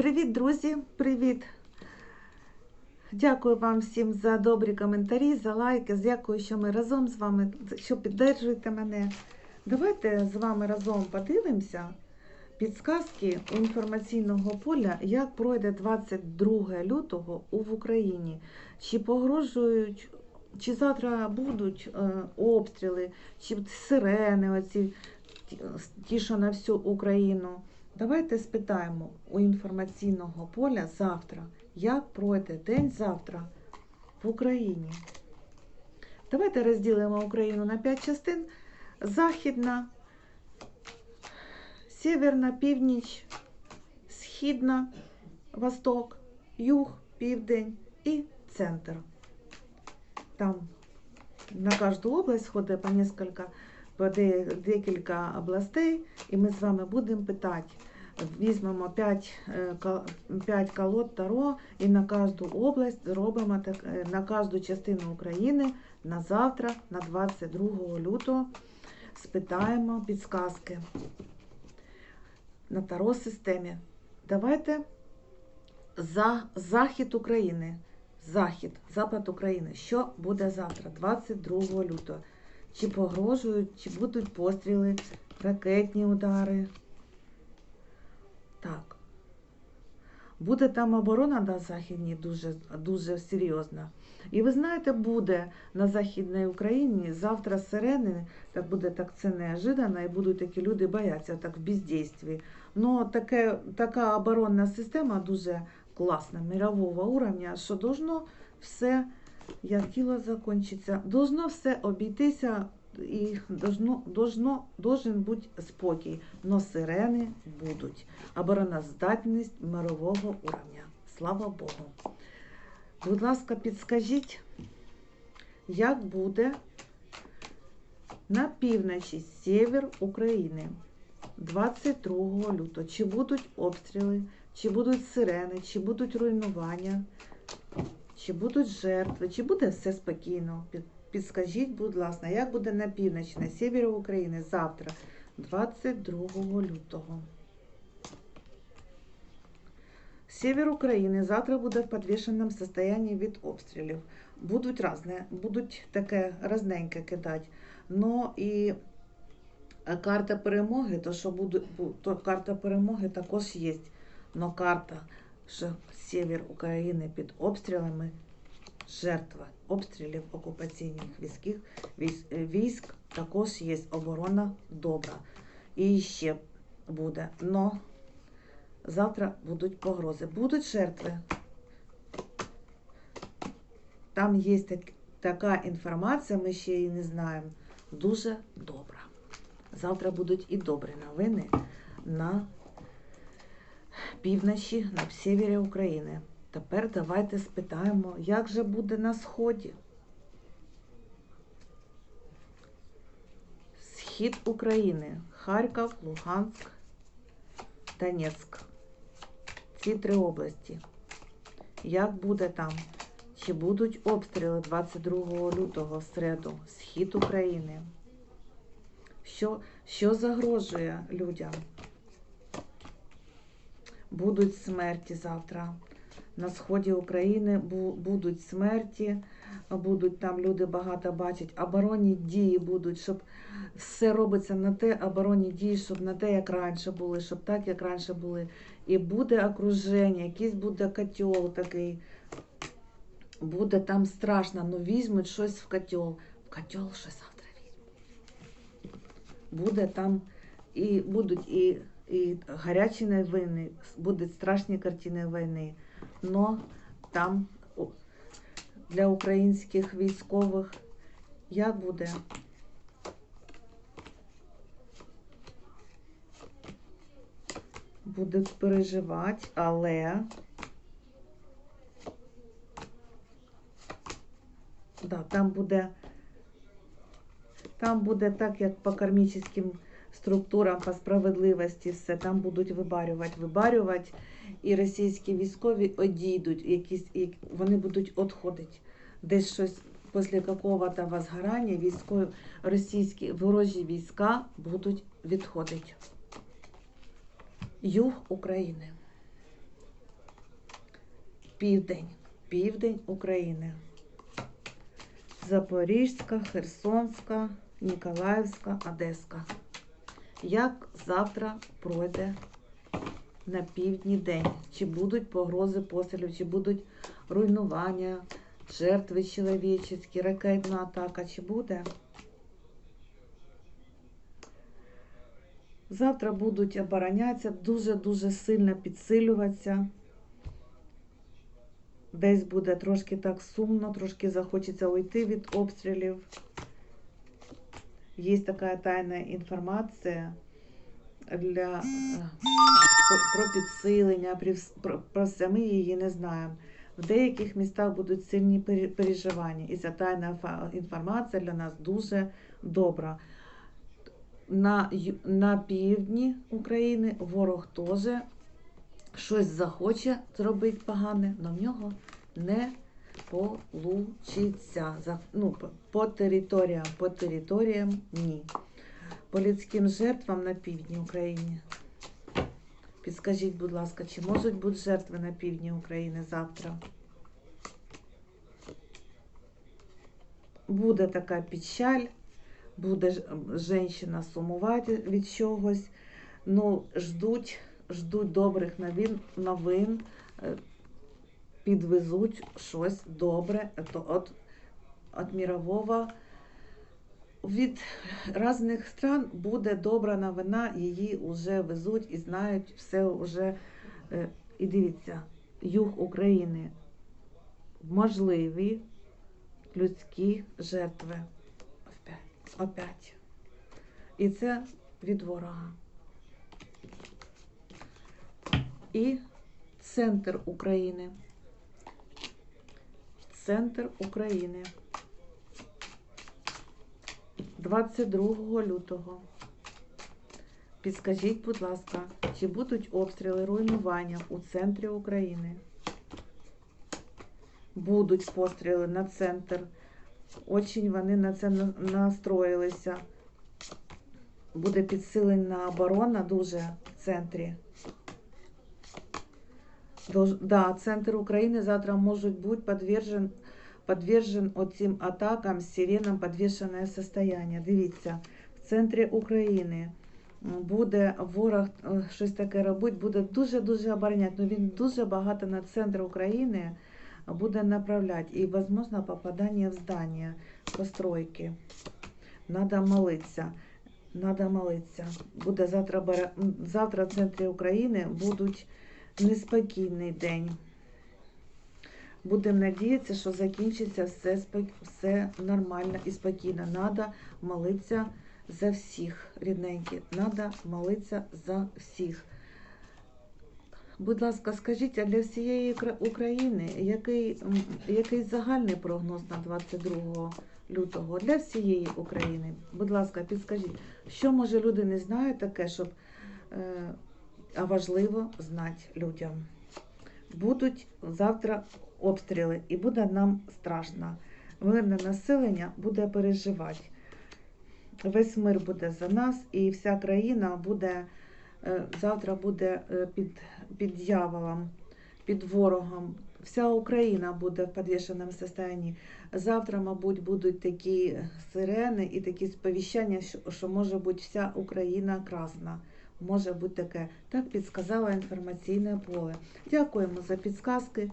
Привіт, друзі! Привіт! Дякую вам всім за добрі коментарі, за лайки. Дякую, що ми разом з вами, що підтримуєте мене. Давайте з вами разом подивимося підсказки інформаційного поля, як пройде 22 лютого в Україні. Чи погрожують, чи завтра будуть е, обстріли, чи сирени, оці ті, що на всю Україну. Давайте спитаємо у інформаційного поля завтра, як пройде день завтра в Україні. Давайте розділимо Україну на 5 частин: західна, северна, північ, східна, восток, юг, південь і центр. Там на кожну область ходить по несколько, по декілька областей, і ми з вами будемо питати. Візьмемо 5, 5 колод Таро і на кожну область зробимо е, на кожну частину України на завтра, на 22 лютого, спитаємо підсказки на Таро системі. Давайте за захід України. Захід, запад України. Що буде завтра, 22 лютого? Чи погрожують, чи будуть постріли, ракетні удари? Так. Буде там оборона на Західній дуже, дуже серйозна. І ви знаєте, буде на Західній Україні завтра сирени, так буде так це неожиданно, і будуть такі люди бояться так в бездействі. Ну, таке, така оборонна система дуже класна, мирового уровня, що должно все, як діло закінчиться, должно все обійтися і должно, должно, должен бути спокій. Но сирени будуть. Обороноздатність мирового уровня. Слава Богу. Будь ласка, підскажіть, як буде на півночі север України 22 лютого? Чи будуть обстріли, чи будуть сирени, чи будуть руйнування, чи будуть жертви, чи буде все спокійно? Підскажіть, будь ласка, як буде на півночі, на севері України завтра, 22 лютого? Север України завтра буде в підвішеному стані від обстрілів. Будуть різне, будуть таке разненьке кидати. Но і карта перемоги, то що буде, то карта перемоги також є. Но карта, що север України під обстрілами, жертва обстрілів окупаційних військів, військ, також є оборона добра. І ще буде. Но завтра будуть погрози. Будуть жертви. Там є так, така інформація, ми ще її не знаємо. Дуже добра. Завтра будуть і добрі новини на півночі, на севері України. Тепер давайте спитаємо, як же буде на сході. Схід України, Харків, Луганськ, Донецьк. Ці три області. Як буде там? Чи будуть обстріли 22 лютого в середу? Схід України? Що, що загрожує людям? Будуть смерті завтра. На сході України будуть смерті, будуть там люди багато бачать, оборонні дії будуть, щоб все робиться на те оборонні дії, щоб на те, як раніше були, щоб так, як раніше були. І буде окруження, якийсь буде котел такий. Буде там страшно, ну візьмуть щось в котел. В котел що завтра візьмуть. Буде там і будуть і, і гарячі новини, будуть страшні картини війни. Но там для українських військових як буде? Переживати, але да, там буде там буде так, як по кармічним структурам, по справедливості, все там будуть вибарювати, вибарювати, і російські військові одійдуть, якісь, вони будуть відходити. Десь щось після якого-то возгорання військові, російські ворожі війська будуть відходити. Юг України. південь, південь України. Запорізька, Херсонська, Ніколаївська, Одеська. Як завтра пройде на півдні день? Чи будуть погрози пострілів, чи будуть руйнування, жертви чоловічі, ракетна атака, чи буде? Завтра будуть оборонятися, дуже-дуже сильно підсилюватися. Десь буде трошки так сумно, трошки захочеться уйти від обстрілів. Є така тайна інформація для, е, про підсилення, про, про все. Ми її не знаємо. В деяких містах будуть сильні переживання. І ця тайна інформація для нас дуже добра. На, на півдні України ворог теж щось захоче зробити погане, але в нього не получиться. Ну, по- територіям, по територіям ні. По людським жертвам на півдні України. Підскажіть, будь ласка, чи можуть бути жертви на півдні України завтра? Буде така печаль, буде жінка сумувати від чогось. Ну, ждуть, ждуть добрих новин, новин е, підвезуть щось добре то от, от. Від різних стран буде добра новина, її вже везуть і знають все вже. е, І дивіться, юг України можливі людські жертви. Опять. І це від ворога. І центр України. Центр України. 22 лютого. Підскажіть, будь ласка, чи будуть обстріли руйнування у центрі України? Будуть постріли на центр. Очень вони на це настроїлися. Буде підсилена оборона дуже в центрі. Дож- Да, центр України завтра может быть подвержен, подвержен оцим атакам, сиренам подвішене состояние. Дивіться, в центрі України буде ворог е, щось таке робити, буде дуже-дуже обороняти. Ну, він дуже багато на центр України буде направляти. І, можливо, попадання в здання, постройки. Надо молитися. Надо молитися. Буде завтра, завтра в центрі України будуть неспокійний день. Будемо надіятися, що закінчиться все, все нормально і спокійно. Надо молитися за всіх, рідненькі. Надо молитися за всіх. Будь ласка, скажіть, а для всієї України який, який загальний прогноз на 22 лютого для всієї України? Будь ласка, підскажіть, що може люди не знають таке, щоб е, важливо знати людям. Будуть завтра обстріли, і буде нам страшно. Мирне населення буде переживати. Весь мир буде за нас, і вся країна буде е, завтра буде е, під, під дьяволом, під ворогом. Вся Україна буде в підвішеному стані. Завтра, мабуть, будуть такі сирени і такі сповіщання, що, що може бути вся Україна красна. Може бути таке. Так підсказало інформаційне поле. Дякуємо за підсказки.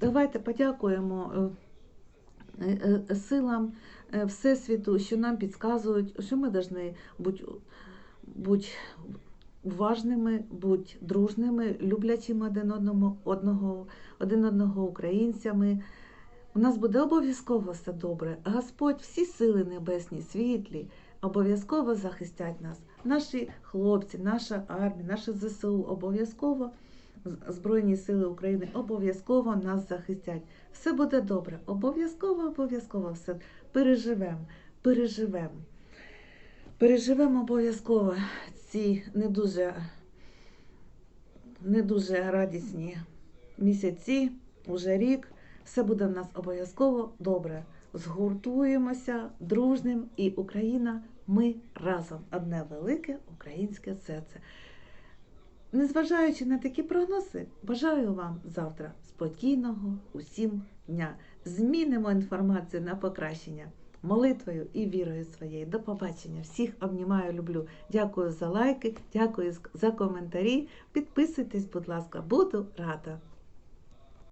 Давайте подякуємо е, е, е, силам Всесвіту, що нам підказують, що ми повинні бути, бути уважними, бути дружними, люблячими один одному, одного, один одного українцями. У нас буде обов'язково все добре. Господь, всі сили небесні, світлі, обов'язково захистять нас. Наші хлопці, наша армія, наше ЗСУ обов'язково, Збройні Сили України обов'язково нас захистять. Все буде добре. Обов'язково, обов'язково все переживемо, переживемо. Переживемо обов'язково ці не дуже, не дуже радісні місяці, уже рік. Все буде в нас обов'язково добре. Згуртуємося дружним і Україна. Ми разом. Одне велике українське серце. незважаючи на такі прогнози, бажаю вам завтра спокійного усім дня. Змінимо інформацію на покращення молитвою і вірою своєю. До побачення. Всіх обнімаю, люблю. Дякую за лайки, дякую за коментарі. Підписуйтесь, будь ласка, буду рада.